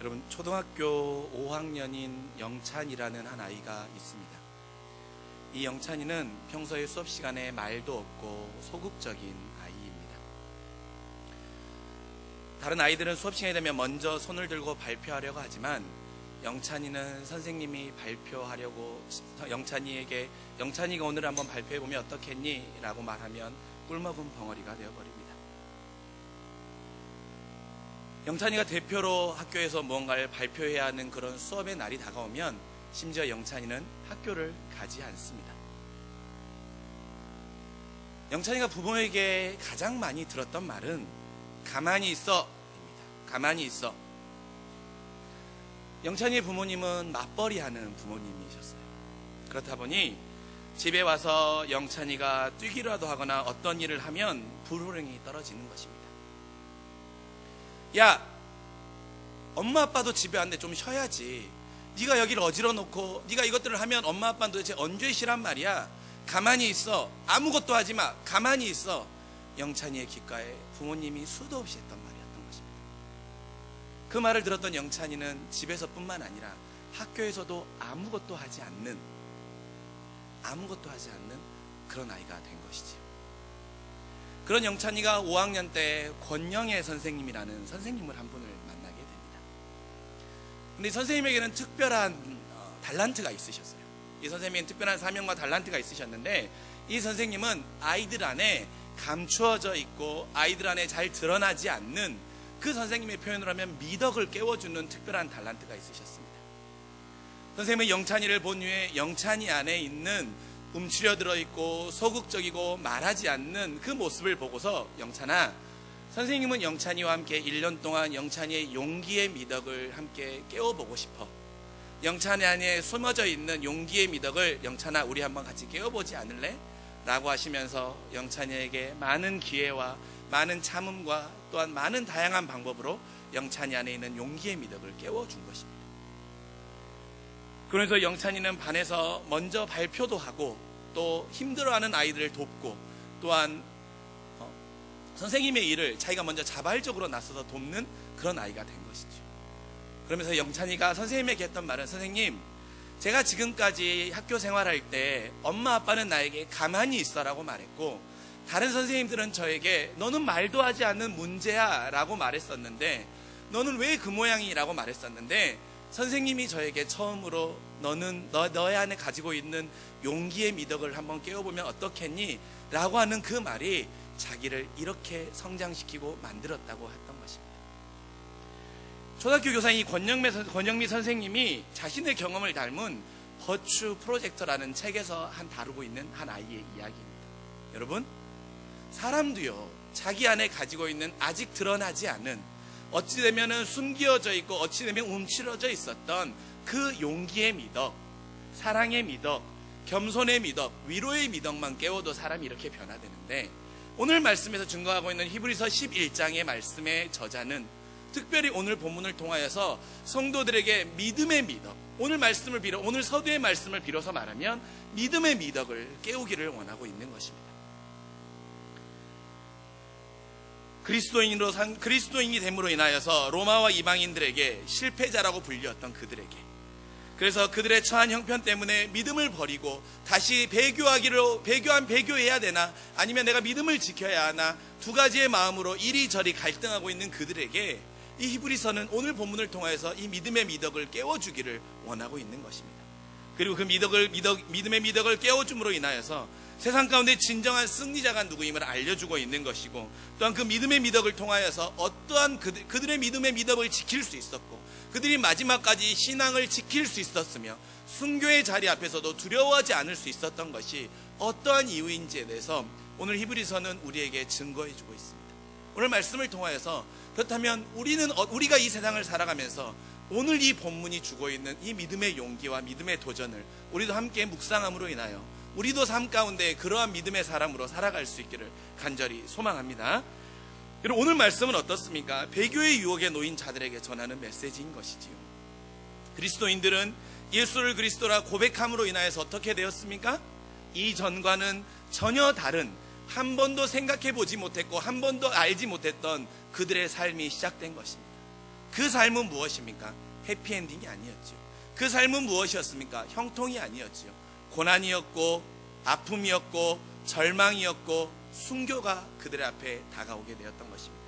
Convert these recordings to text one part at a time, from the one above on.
여러분 초등학교 5학년인 영찬이라는 한 아이가 있습니다. 이 영찬이는 평소에 수업 시간에 말도 없고 소극적인 아이입니다. 다른 아이들은 수업 시간이 되면 먼저 손을 들고 발표하려고 하지만 영찬이는 선생님이 발표하려고 영찬이에게 영찬이가 오늘 한번 발표해 보면 어떻겠니? 라고 말하면 꿀먹은 벙어리가 되어버립니다. 영찬이가 대표로 학교에서 무언가를 발표해야 하는 그런 수업의 날이 다가오면 심지어 영찬이는 학교를 가지 않습니다. 영찬이가 부모에게 가장 많이 들었던 말은 가만히 있어. 가만히 있어. 영찬이의 부모님은 맞벌이 하는 부모님이셨어요. 그렇다 보니 집에 와서 영찬이가 뛰기라도 하거나 어떤 일을 하면 불호령이 떨어지는 것입니다. 야, 엄마 아빠도 집에 왔는데 좀 쉬어야지. 네가 여기를 어지러 놓고 네가 이것들을 하면 엄마 아빠는 도대체 언제 쉬란 말이야. 가만히 있어. 아무것도 하지 마. 가만히 있어. 영찬이의 귓가에 부모님이 수도 없이 했던 말이었던 것입니다. 그 말을 들었던 영찬이는 집에서뿐만 아니라 학교에서도 아무것도 하지 않는 아무것도 하지 않는 그런 아이가 된 것이지요. 그런 영찬이가 5학년 때 권영애 선생님이라는 선생님을 한 분을 만나게 됩니다. 근데 이 선생님에게는 특별한 어, 달란트가 있으셨어요. 이 선생님에게는 특별한 사명과 달란트가 있으셨는데 이 선생님은 아이들 안에 감추어져 있고 아이들 안에 잘 드러나지 않는 그 선생님의 표현을 하면 미덕을 깨워주는 특별한 달란트가 있으셨습니다. 선생님은 영찬이를 본 후에 영찬이 안에 있는 움츠려 들어 있고 소극적이고 말하지 않는 그 모습을 보고서 영찬아 선생님은 영찬이와 함께 1년 동안 영찬이의 용기의 미덕을 함께 깨워보고 싶어 영찬이 안에 숨어져 있는 용기의 미덕을 영찬아 우리 한번 같이 깨워보지 않을래? 라고 하시면서 영찬이에게 많은 기회와 많은 참음과 또한 많은 다양한 방법으로 영찬이 안에 있는 용기의 미덕을 깨워준 것입니다. 그래서 영찬이는 반에서 먼저 발표도 하고 또 힘들어하는 아이들을 돕고 또한 어, 선생님의 일을 자기가 먼저 자발적으로 나서서 돕는 그런 아이가 된 것이죠. 그러면서 영찬이가 선생님에게 했던 말은 선생님 제가 지금까지 학교 생활할 때 엄마 아빠는 나에게 가만히 있어라고 말했고 다른 선생님들은 저에게 너는 말도 하지 않는 문제야 라고 말했었는데 너는 왜 그 모양이라고 말했었는데 선생님이 저에게 처음으로 너는 너, 너의 안에 가지고 있는 용기의 미덕을 한번 깨워보면 어떻겠니? 라고 하는 그 말이 자기를 이렇게 성장시키고 만들었다고 했던 것입니다. 초등학교 교사인 권영미, 권영미 선생님이 자신의 경험을 닮은 버추 프로젝터라는 책에서 한 다루고 있는 한 아이의 이야기입니다. 여러분, 사람도요, 자기 안에 가지고 있는 아직 드러나지 않은 어찌 되면은 숨겨져 있고 어찌 되면 움츠러져 있었던 그 용기의 미덕, 사랑의 미덕, 겸손의 미덕, 위로의 미덕만 깨워도 사람이 이렇게 변화되는데 오늘 말씀에서 증거하고 있는 히브리서 11장의 말씀의 저자는 특별히 오늘 본문을 통하여서 성도들에게 믿음의 미덕, 오늘 말씀을 빌어 오늘 서두의 말씀을 빌어서 말하면 믿음의 미덕을 깨우기를 원하고 있는 것입니다. 그리스도인으로 산 그리스도인이 됨으로 인하여서 로마와 이방인들에게 실패자라고 불렸던 그들에게 그래서 그들의 처한 형편 때문에 믿음을 버리고 다시 배교하기로 배교한 배교해야 되나 아니면 내가 믿음을 지켜야 하나 두 가지의 마음으로 이리저리 갈등하고 있는 그들에게 이 히브리서는 오늘 본문을 통하여서 이 믿음의 미덕을 깨워주기를 원하고 있는 것입니다. 그리고 그 미덕을 미덕, 믿음의 미덕을 깨워줌으로 인하여서 세상 가운데 진정한 승리자가 누구임을 알려주고 있는 것이고 또한 그 믿음의 미덕을 통하여서 어떠한 그들, 그들의 믿음의 미덕을 지킬 수 있었고 그들이 마지막까지 신앙을 지킬 수 있었으며 순교의 자리 앞에서도 두려워하지 않을 수 있었던 것이 어떠한 이유인지에 대해서 오늘 히브리서는 우리에게 증거해 주고 있습니다. 오늘 말씀을 통하여서 그렇다면 우리는 어- 우리가 이 세상을 살아가면서 오늘 이 본문이 주고 있는 이 믿음의 용기와 믿음의 도전을 우리도 함께 묵상함으로 인하여 우리도 삶 가운데 그러한 믿음의 사람으로 살아갈 수 있기를 간절히 소망합니다. 그리고 오늘 말씀은 어떻습니까? 배교의 유혹에 놓인 자들에게 전하는 메시지인 것이지요. 그리스도인들은 예수를 그리스도라 고백함으로 인하여서 어떻게 되었습니까? 이전과는 전혀 다른 한 번도 생각해 보지 못했고 한 번도 알지 못했던 그들의 삶이 시작된 것입니다. 그 삶은 무엇입니까? 해피엔딩이 아니었죠. 그 삶은 무엇이었습니까? 형통이 아니었지요. 고난이었고 아픔이었고 절망이었고 순교가 그들의 앞에 다가오게 되었던 것입니다.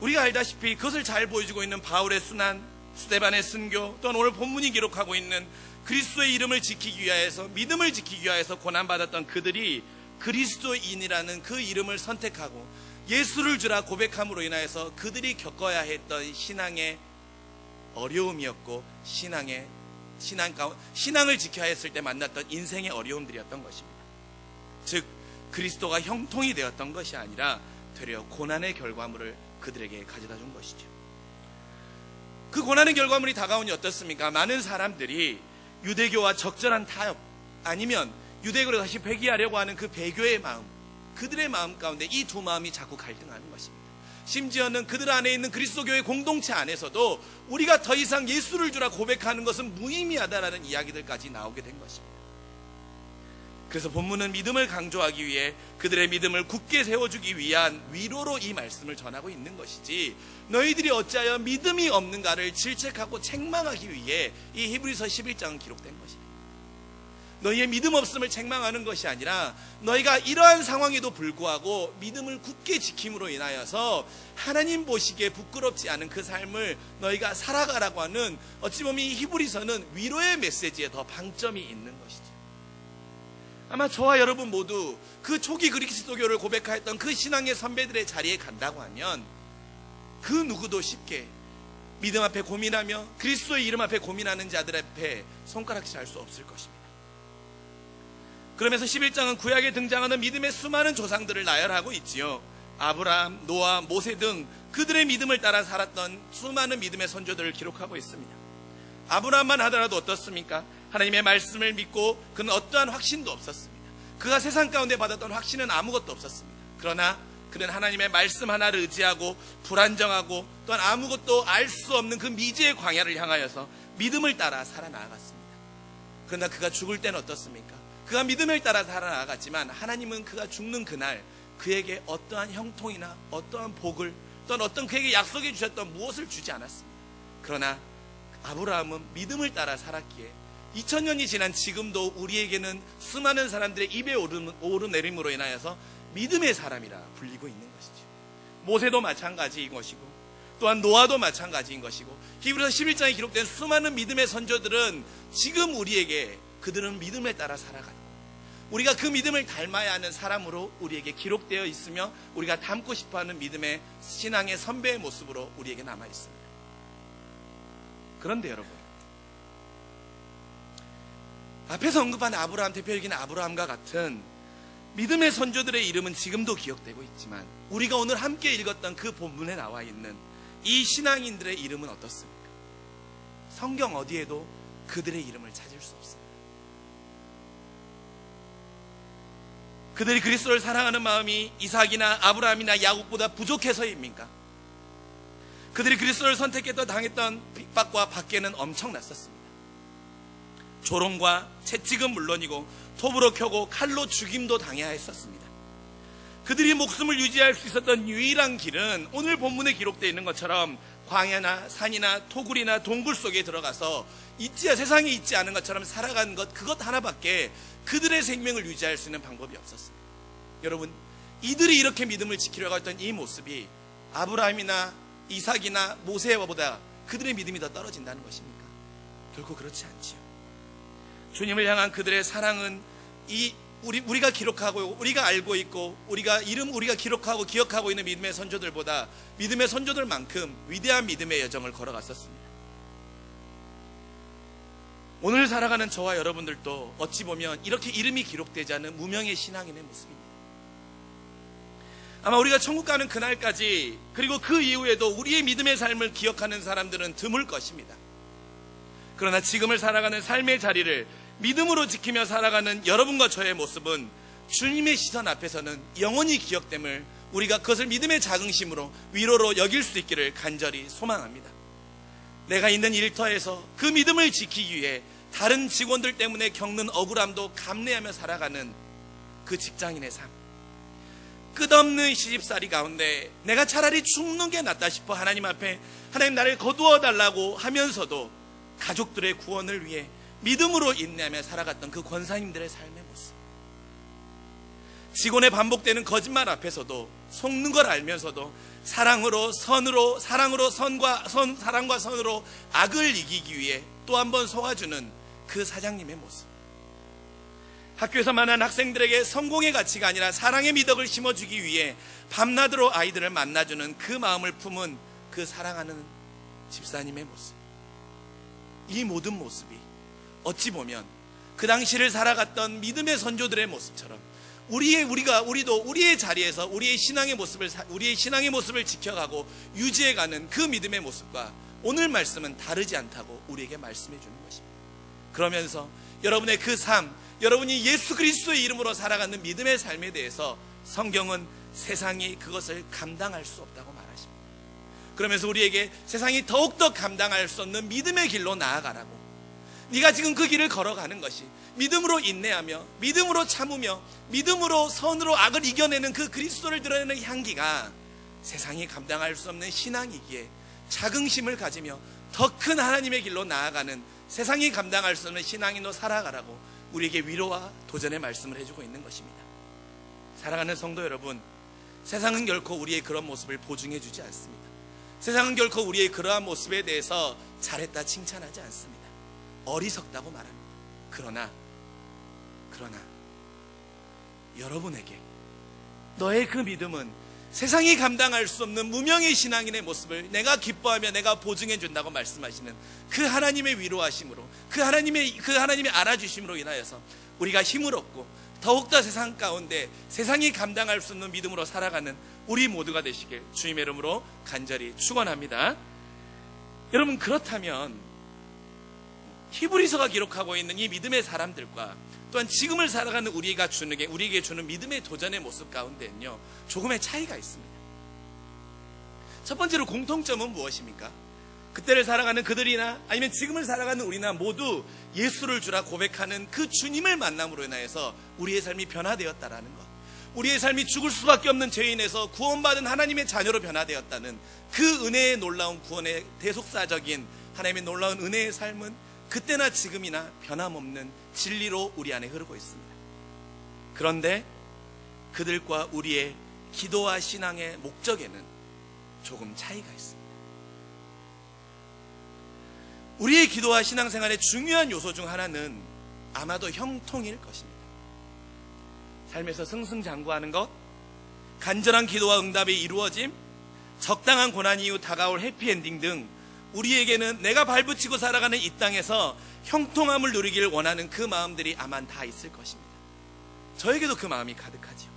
우리가 알다시피 그것을 잘 보여주고 있는 바울의 순환, 스테반의 순교, 또는 오늘 본문이 기록하고 있는 그리스도의 이름을 지키기 위하여서 믿음을 지키기 위하여서 고난받았던 그들이 그리스도인이라는 그 이름을 선택하고 예수를 주라 고백함으로 인하여서 그들이 겪어야 했던 신앙의 어려움이었고 신앙의 신앙 가운 신앙을 지켜야 했을 때 만났던 인생의 어려움들이었던 것입니다. 즉 그리스도가 형통이 되었던 것이 아니라 되려 고난의 결과물을 그들에게 가져다 준 것이죠. 그 고난의 결과물이 다가오니 어떻습니까? 많은 사람들이 유대교와 적절한 타협 아니면 유대교를 다시 회귀하려고 하는 그 배교의 마음 그들의 마음 가운데 이 두 마음이 자꾸 갈등하는 것입니다. 심지어는 그들 안에 있는 그리스도교의 공동체 안에서도 우리가 더 이상 예수를 주라 고백하는 것은 무의미하다라는 이야기들까지 나오게 된 것입니다. 그래서 본문은 믿음을 강조하기 위해 그들의 믿음을 굳게 세워주기 위한 위로로 이 말씀을 전하고 있는 것이지 너희들이 어찌하여 믿음이 없는가를 질책하고 책망하기 위해 이 히브리서 11장은 기록된 것입니다. 너희의 믿음 없음을 책망하는 것이 아니라 너희가 이러한 상황에도 불구하고 믿음을 굳게 지킴으로 인하여서 하나님 보시기에 부끄럽지 않은 그 삶을 너희가 살아가라고 하는 어찌 보면 이 히브리서는 위로의 메시지에 더 방점이 있는 것이죠. 아마 저와 여러분 모두 그 초기 그리스도교를 고백하였던 그 신앙의 선배들의 자리에 간다고 하면 그 누구도 쉽게 믿음 앞에 고민하며 그리스도의 이름 앞에 고민하는 자들 앞에 손가락질 할 수 없을 것입니다. 그러면서 11장은 구약에 등장하는 믿음의 수많은 조상들을 나열하고 있지요. 아브라함, 노아, 모세 등 그들의 믿음을 따라 살았던 수많은 믿음의 선조들을 기록하고 있습니다. 아브라함만 하더라도 어떻습니까? 하나님의 말씀을 믿고 그는 어떠한 확신도 없었습니다. 그가 세상 가운데 받았던 확신은 아무것도 없었습니다. 그러나 그는 하나님의 말씀 하나를 의지하고 불안정하고 또한 아무것도 알 수 없는 그 미지의 광야를 향하여서 믿음을 따라 살아나갔습니다. 그러나 그가 죽을 때는 어떻습니까? 그가 믿음을 따라 살아나갔지만 하나님은 그가 죽는 그날 그에게 어떠한 형통이나 어떠한 복을 또는 어떤 그에게 약속해 주셨던 무엇을 주지 않았습니다. 그러나 아브라함은 믿음을 따라 살았기에 2000년이 지난 지금도 우리에게는 수많은 사람들의 입에 오르내림으로 인하여서 믿음의 사람이라 불리고 있는 것이죠. 모세도 마찬가지인 것이고 또한 노아도 마찬가지인 것이고 히브리서 11장에 기록된 수많은 믿음의 선조들은 지금 우리에게 그들은 믿음에 따라 살아가고 우리가 그 믿음을 닮아야 하는 사람으로 우리에게 기록되어 있으며 우리가 닮고 싶어 하는 믿음의 신앙의 선배의 모습으로 우리에게 남아 있습니다. 그런데 여러분 앞에서 언급한 아브라함 대표적인 아브라함과 같은 믿음의 선조들의 이름은 지금도 기억되고 있지만 우리가 오늘 함께 읽었던 그 본문에 나와 있는 이 신앙인들의 이름은 어떻습니까? 성경 어디에도 그들의 이름을 찾을 수 없습니다. 그들이 그리스도를 사랑하는 마음이 이삭이나 아브라함이나 야곱보다 부족해서입니까? 그들이 그리스도를 선택했던 당했던 핍박과 밖에는 엄청났었습니다. 조롱과 채찍은 물론이고 톱으로 켜고 칼로 죽임도 당해야 했었습니다. 그들이 목숨을 유지할 수 있었던 유일한 길은 오늘 본문에 기록되어 있는 것처럼 광야나 산이나 토굴이나 동굴 속에 들어가서 있지 세상에 있지 않은 것처럼 살아간 것 그것 하나밖에 그들의 생명을 유지할 수 있는 방법이 없었습니다. 여러분 이들이 이렇게 믿음을 지키려고 했던 이 모습이 아브라함이나 이삭이나 모세보다 그들의 믿음이 더 떨어진다는 것입니까? 결코 그렇지 않지요. 주님을 향한 그들의 사랑은 이 우리 우리가 기록하고 우리가 알고 있고 우리가 이름 우리가 기록하고 기억하고 있는 믿음의 선조들보다 믿음의 선조들만큼 위대한 믿음의 여정을 걸어갔었습니다. 오늘 살아가는 저와 여러분들도 어찌 보면 이렇게 이름이 기록되지 않은 무명의 신앙인의 모습입니다. 아마 우리가 천국 가는 그날까지 그리고 그 이후에도 우리의 믿음의 삶을 기억하는 사람들은 드물 것입니다. 그러나 지금을 살아가는 삶의 자리를 믿음으로 지키며 살아가는 여러분과 저의 모습은 주님의 시선 앞에서는 영원히 기억됨을 우리가 그것을 믿음의 자긍심으로 위로로 여길 수 있기를 간절히 소망합니다. 내가 있는 일터에서 그 믿음을 지키기 위해 다른 직원들 때문에 겪는 억울함도 감내하며 살아가는 그 직장인의 삶. 끝없는 시집살이 가운데 내가 차라리 죽는 게 낫다 싶어 하나님 앞에 하나님 나를 거두어 달라고 하면서도 가족들의 구원을 위해 믿음으로 인내하며 살아갔던 그 권사님들의 삶의 모습. 직원의 반복되는 거짓말 앞에서도 속는 걸 알면서도 사랑으로 선으로 사랑으로 선과 선 사랑과 선으로 악을 이기기 위해 또 한 번 속아주는 그 사장님의 모습. 학교에서 만난 학생들에게 성공의 가치가 아니라 사랑의 미덕을 심어주기 위해 밤낮으로 아이들을 만나주는 그 마음을 품은 그 사랑하는 집사님의 모습. 이 모든 모습이 어찌 보면 그 당시를 살아갔던 믿음의 선조들의 모습처럼 우리의 우리가 우리도 우리의 자리에서 우리의 신앙의 모습을 사- 우리의 신앙의 모습을 지켜가고 유지해가는 그 믿음의 모습과 오늘 말씀은 다르지 않다고 우리에게 말씀해 주는 것입니다. 그러면서 여러분의 그 삶, 여러분이 예수 그리스도의 이름으로 살아가는 믿음의 삶에 대해서 성경은 세상이 그것을 감당할 수 없다고 말하십니다. 그러면서 우리에게 세상이 더욱더 감당할 수 없는 믿음의 길로 나아가라고. 네가 지금 그 길을 걸어가는 것이 믿음으로 인내하며 믿음으로 참으며 믿음으로 선으로 악을 이겨내는 그 그리스도를 드러내는 향기가 세상이 감당할 수 없는 신앙이기에 자긍심을 가지며 더 큰 하나님의 길로 나아가는 세상이 감당할 수 없는 신앙인으로 살아가라고 우리에게 위로와 도전의 말씀을 해주고 있는 것입니다. 사랑하는 성도 여러분, 세상은 결코 우리의 그런 모습을 보증해 주지 않습니다. 세상은 결코 우리의 그러한 모습에 대해서 잘했다 칭찬하지 않습니다. 어리석다고 말합니다. 그러나, 그러나, 여러분에게 너의 그 믿음은 세상이 감당할 수 없는 무명의 신앙인의 모습을 내가 기뻐하며 내가 보증해 준다고 말씀하시는 그 하나님의 위로하심으로 그 하나님의 그 하나님의 알아주심으로 인하여서 우리가 힘을 얻고 더욱더 세상 가운데 세상이 감당할 수 없는 믿음으로 살아가는 우리 모두가 되시길 주님의 이름으로 간절히 축원합니다. 여러분 그렇다면 히브리서가 기록하고 있는 이 믿음의 사람들과 또한 지금을 살아가는 우리가 주는 게 우리에게 주는 믿음의 도전의 모습 가운데는요 조금의 차이가 있습니다. 첫 번째로 공통점은 무엇입니까? 그때를 살아가는 그들이나 아니면 지금을 살아가는 우리나 모두 예수를 주라 고백하는 그 주님을 만남으로 인하여서 우리의 삶이 변화되었다라는 것. 우리의 삶이 죽을 수밖에 없는 죄인에서 구원받은 하나님의 자녀로 변화되었다는 그 은혜의 놀라운 구원의 대속사적인 하나님의 놀라운 은혜의 삶은 그때나 지금이나 변함없는 진리로 우리 안에 흐르고 있습니다. 그런데 그들과 우리의 기도와 신앙의 목적에는 조금 차이가 있습니다. 우리의 기도와 신앙생활의 중요한 요소 중 하나는 아마도 형통일 것입니다. 삶에서 승승장구하는 것, 간절한 기도와 응답이 이루어짐, 적당한 고난 이후 다가올 해피엔딩 등 우리에게는 내가 발붙이고 살아가는 이 땅에서 형통함을 누리기를 원하는 그 마음들이 아마 다 있을 것입니다. 저에게도 그 마음이 가득하지요.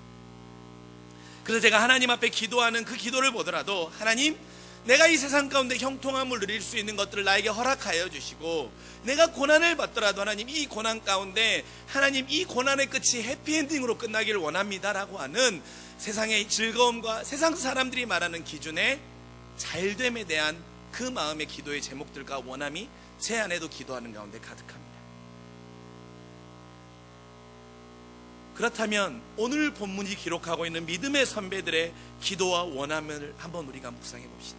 그래서 제가 하나님 앞에 기도하는 그 기도를 보더라도 하나님 내가 이 세상 가운데 형통함을 누릴 수 있는 것들을 나에게 허락하여 주시고 내가 고난을 받더라도 하나님 이 고난 가운데 하나님 이 고난의 끝이 해피엔딩으로 끝나기를 원합니다라고 하는 세상의 즐거움과 세상 사람들이 말하는 기준의 잘됨에 대한 그 마음의 기도의 제목들과 원함이 제 안에도 기도하는 가운데 가득합니다. 그렇다면 오늘 본문이 기록하고 있는 믿음의 선배들의 기도와 원함을 한번 우리가 묵상해 봅시다.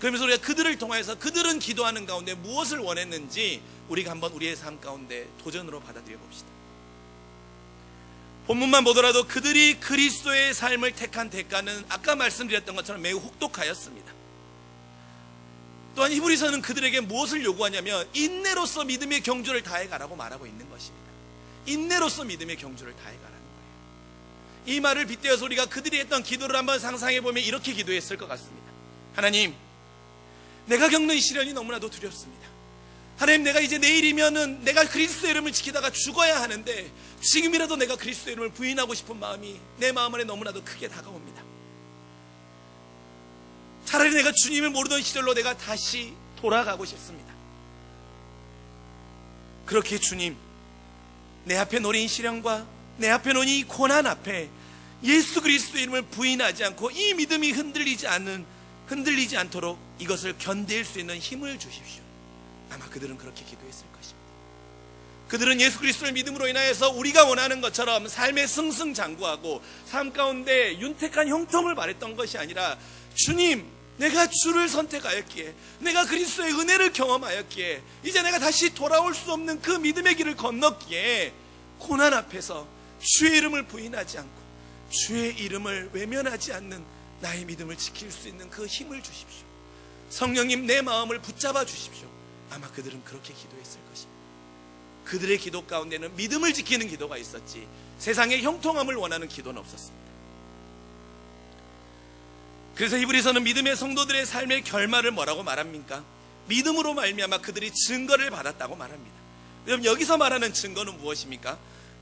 그러면서 우리가 그들을 통해서 그들은 기도하는 가운데 무엇을 원했는지 우리가 한번 우리의 삶 가운데 도전으로 받아들여 봅시다. 본문만 보더라도 그들이 그리스도의 삶을 택한 대가는 아까 말씀드렸던 것처럼 매우 혹독하였습니다. 또한 히브리서는 그들에게 무엇을 요구하냐면 인내로서 믿음의 경주를 다해 가라고 말하고 있는 것입니다. 인내로서 믿음의 경주를 다해 가라는 거예요. 이 말을 빗대어서 우리가 그들이 했던 기도를 한번 상상해 보면 이렇게 기도했을 것 같습니다. 하나님, 내가 겪는 이 시련이 너무나도 두렵습니다. 하나님, 내가 이제 내일이면은 내가 그리스도의 이름을 지키다가 죽어야 하는데 지금이라도 내가 그리스도의 이름을 부인하고 싶은 마음이 내 마음 안에 너무나도 크게 다가옵니다. 차라리 내가 주님을 모르던 시절로 내가 다시 돌아가고 싶습니다. 그렇게 주님, 내 앞에 놓인 시련과 내 앞에 놓인 이 고난 앞에 예수 그리스도의 이름을 부인하지 않고 이 믿음이 흔들리지 않는 흔들리지 않도록 이것을 견딜 수 있는 힘을 주십시오. 아마 그들은 그렇게 기도했을 것입니다. 그들은 예수 그리스도를 믿음으로 인하여서 우리가 원하는 것처럼 삶의 승승장구하고 삶 가운데 윤택한 형통을 바랬던 것이 아니라 주님 내가 주를 선택하였기에 내가 그리스도의 은혜를 경험하였기에 이제 내가 다시 돌아올 수 없는 그 믿음의 길을 건넜기에 고난 앞에서 주의 이름을 부인하지 않고 주의 이름을 외면하지 않는 나의 믿음을 지킬 수 있는 그 힘을 주십시오. 성령님 내 마음을 붙잡아 주십시오. 아마 그들은 그렇게 기도했을 것입니다. 그들의 기도 가운데는 믿음을 지키는 기도가 있었지 세상의 형통함을 원하는 기도는 없었습니다. 그래서 히브리서는 믿음의 성도들의 삶의 결말을 뭐라고 말합니까? 믿음으로 말미암아 그들이 증거를 받았다고 말합니다. 그럼 여기서 말하는 증거는 무엇입니까?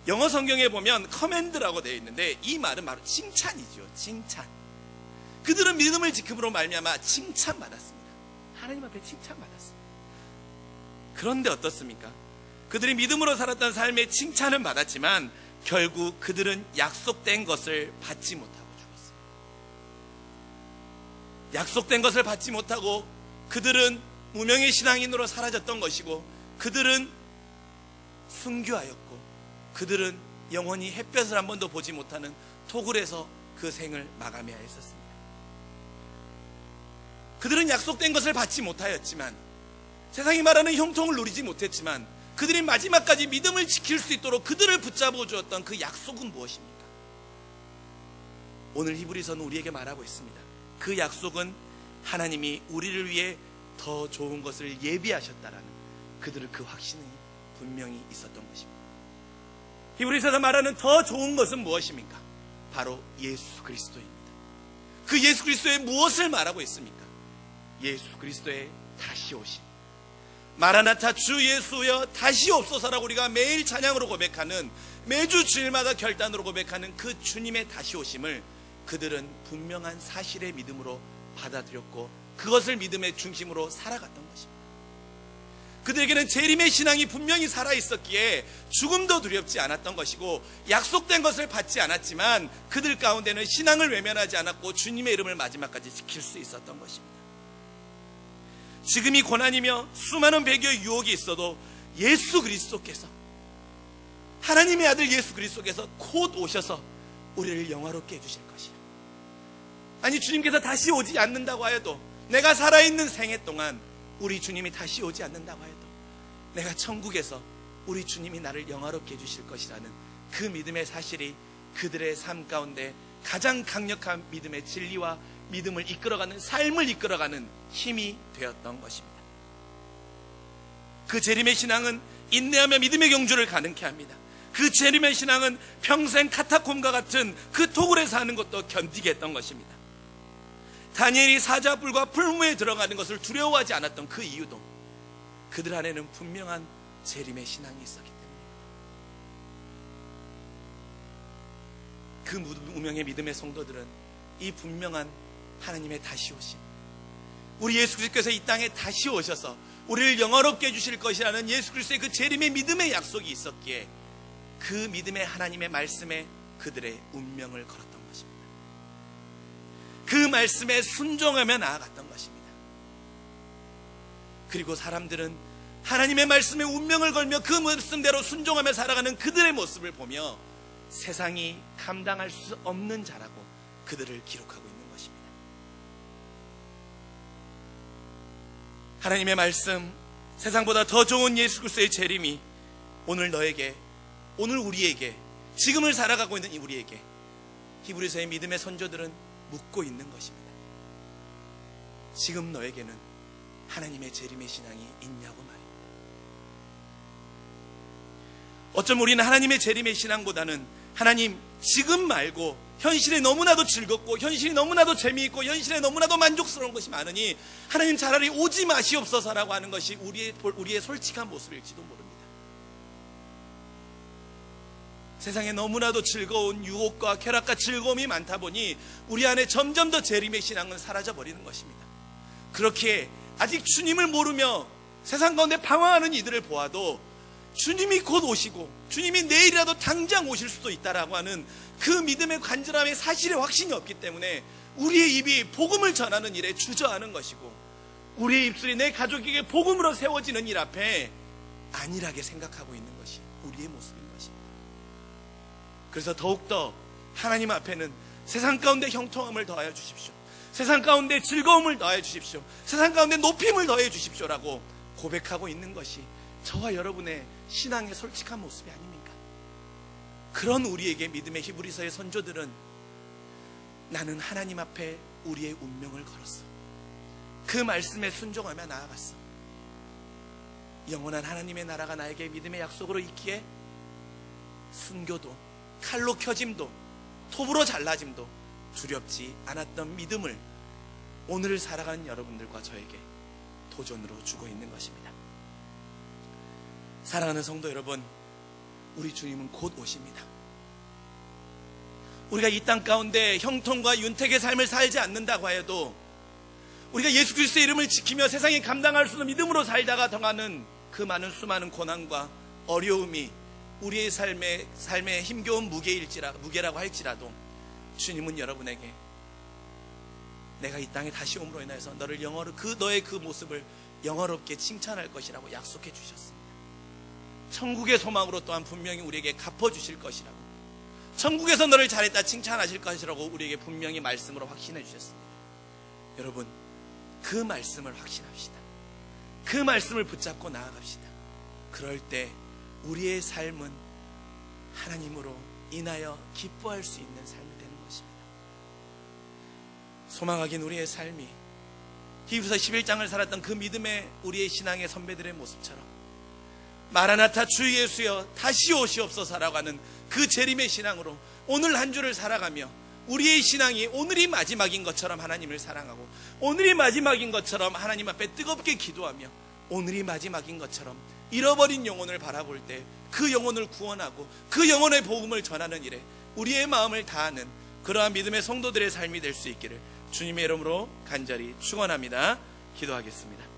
영어 성경에 보면 커맨드라고 되어 있는데 이 말은 바로 칭찬이죠. 칭찬. 그들은 믿음을 지킴으로 말미암아 칭찬받았습니다. 하나님 앞에 칭찬받았습니다. 그런데 어떻습니까? 그들이 믿음으로 살았던 삶의 칭찬은 받았지만 결국 그들은 약속된 것을 받지 죽었 약속된 것을 받지 못하고 그들은 무명의 신앙인으로 사라졌던 것이고 그들은 순교하였고 그들은 영원히 햇볕을 한 번도 보지 못하는 토굴에서 그 생을 마감해야 했었습니다. 그들은 약속된 것을 받지 못하였지만 세상이 말하는 형통을 누리지 못했지만 그들이 마지막까지 믿음을 지킬 수 있도록 그들을 붙잡아 주었던 그 약속은 무엇입니까? 오늘 히브리서는 우리에게 말하고 있습니다. 그 약속은 하나님이 우리를 위해 더 좋은 것을 예비하셨다라는 그들의 그 확신이 분명히 있었던 것입니다. 히브리서에서 말하는 더 좋은 것은 무엇입니까? 바로 예수 그리스도입니다. 그 예수 그리스도의 무엇을 말하고 있습니까? 예수 그리스도의 다시 오심. 마라나타 주 예수여 다시 옵소서라고 우리가 매일 찬양으로 고백하는 매주 주일마다 결단으로 고백하는 그 주님의 다시 오심을 그들은 분명한 사실의 믿음으로 받아들였고 그것을 믿음의 중심으로 살아갔던 것입니다. 그들에게는 재림의 신앙이 분명히 살아 있었기에 죽음도 두렵지 않았던 것이고 약속된 것을 받지 않았지만 그들 가운데는 신앙을 외면하지 않았고 주님의 이름을 마지막까지 지킬 수 있었던 것입니다. 지금이 고난이며 수많은 배교의 유혹이 있어도 예수 그리스도께서 하나님의 아들 예수 그리스도께서 곧 오셔서 우리를 영화롭게 해주실 것이야. 아니 주님께서 다시 오지 않는다고 하여도 내가 살아있는 생애 동안 우리 주님이 다시 오지 않는다고 해도 내가 천국에서 우리 주님이 나를 영화롭게 해주실 것이라는 그 믿음의 사실이 그들의 삶 가운데 가장 강력한 믿음의 진리와 믿음을 이끌어가는 삶을 이끌어가는 힘이 되었던 것입니다. 그 재림의 신앙은 인내하며 믿음의 경주를 가능케 합니다. 그 재림의 신앙은 평생 카타콤과 같은 그 토굴에 사는 것도 견디게 했던 것입니다. 다니엘이 사자불과 풀무에 들어가는 것을 두려워하지 않았던 그 이유도 그들 안에는 분명한 재림의 신앙이 있었기 때문입니다. 그 무명의 믿음의 성도들은 이 분명한 하나님의 다시 오심, 우리 예수 그리스도께서 이 땅에 다시 오셔서 우리를 영화롭게 해주실 것이라는 예수 그리스도의 그 재림의 믿음의 약속이 있었기에 그 믿음의 하나님의 말씀에 그들의 운명을 것입니다. 그 말씀에 순종하며 나아갔던 것입니다. 그리고 사람들은 하나님의 말씀에 운명을 걸며 그 말씀대로 순종하며 살아가는 그들의 모습을 보며 세상이 감당할 수 없는 자라고 그들을 기록하고 있는 것입니다. 하나님의 말씀, 세상보다 더 좋은 예수 그리스도의 재림이 오늘 너에게, 오늘 우리에게, 지금을 살아가고 있는 이 우리에게 히브리서의 믿음의 선조들은 묻고 있는 것입니다. 지금 너에게는 하나님의 재림의 신앙이 있냐고 말입니다. 어쩜 우리는 하나님의 재림의 신앙보다는 하나님 지금 말고 현실에 너무나도 즐겁고 현실이 너무나도 재미있고 현실에 너무나도 만족스러운 것이 많으니 하나님 차라리 오지 마시옵소서라고 하는 것이 우리의 우리의 솔직한 모습일지도 모릅니다. 세상에 너무나도 즐거운 유혹과 쾌락과 즐거움이 많다 보니 우리 안에 점점 더 재림의 신앙은 사라져 버리는 것입니다. 그렇게 아직 주님을 모르며 세상 가운데 방황하는 이들을 보아도 주님이 곧 오시고 주님이 내일이라도 당장 오실 수도 있다라고 하는 그 믿음의 간절함의 사실의 확신이 없기 때문에 우리의 입이 복음을 전하는 일에 주저하는 것이고 우리의 입술이 내 가족에게 복음으로 세워지는 일 앞에 안일하게 생각하고 있는 것이 우리의 모습인 것입니다. 그래서 더욱더 하나님 앞에는 세상 가운데 형통함을 더하여 주십시오. 세상 가운데 즐거움을 더하여 주십시오. 세상 가운데 높임을 더해 주십시오라고 고백하고 있는 것이 저와 여러분의 신앙의 솔직한 모습이 아닙니까? 그런 우리에게 믿음의 히브리서의 선조들은 나는 하나님 앞에 우리의 운명을 걸었어. 그 말씀에 순종하며 나아갔어. 영원한 하나님의 나라가 나에게 믿음의 약속으로 있기에 순교도 칼로 켜짐도 톱으로 잘라짐도 두렵지 않았던 믿음을 오늘을 살아가는 여러분들과 저에게 도전으로 주고 있는 것입니다. 사랑하는 성도 여러분, 우리 주님은 곧 오십니다. 우리가 이 땅 가운데 형통과 윤택의 삶을 살지 않는다고 해도 우리가 예수 그리스도의 이름을 지키며 세상에 감당할 수 없는 믿음으로 살다가 당하는 그 많은 수많은 고난과 어려움이 우리의 삶의 삶의 힘겨운 무게일지라 무게라고 할지라도 주님은 여러분에게 내가 이 땅에 다시 옴으로 인하여서 너를 영어로 그 너의 그 모습을 영어롭게 칭찬할 것이라고 약속해 주셨습니다. 천국의 소망으로 또한 분명히 우리에게 갚아 주실 것이라고 천국에서 너를 잘했다 칭찬하실 것이라고 우리에게 분명히 말씀으로 확신해 주셨습니다. 여러분 그 말씀을 확신합시다. 그 말씀을 붙잡고 나아갑시다. 그럴 때 우리의 삶은 하나님으로 인하여 기뻐할 수 있는 삶이 되는 것입니다. 소망하긴 우리의 삶이 히브리서 11장을 살았던 그 믿음의 우리의 신앙의 선배들의 모습처럼 마라나타 주 예수여 다시 오시옵소서라고 하는 그 재림의 신앙으로 오늘 한 주를 살아가며 우리의 신앙이 오늘이 마지막인 것처럼 하나님을 사랑하고 오늘이 마지막인 것처럼 하나님 앞에 뜨겁게 기도하며 오늘이 마지막인 것처럼 잃어버린 영혼을 바라볼 때 그 영혼을 구원하고 그 영혼의 복음을 전하는 일에 우리의 마음을 다하는 그러한 믿음의 성도들의 삶이 될 수 있기를 주님의 이름으로 간절히 축원합니다. 기도하겠습니다.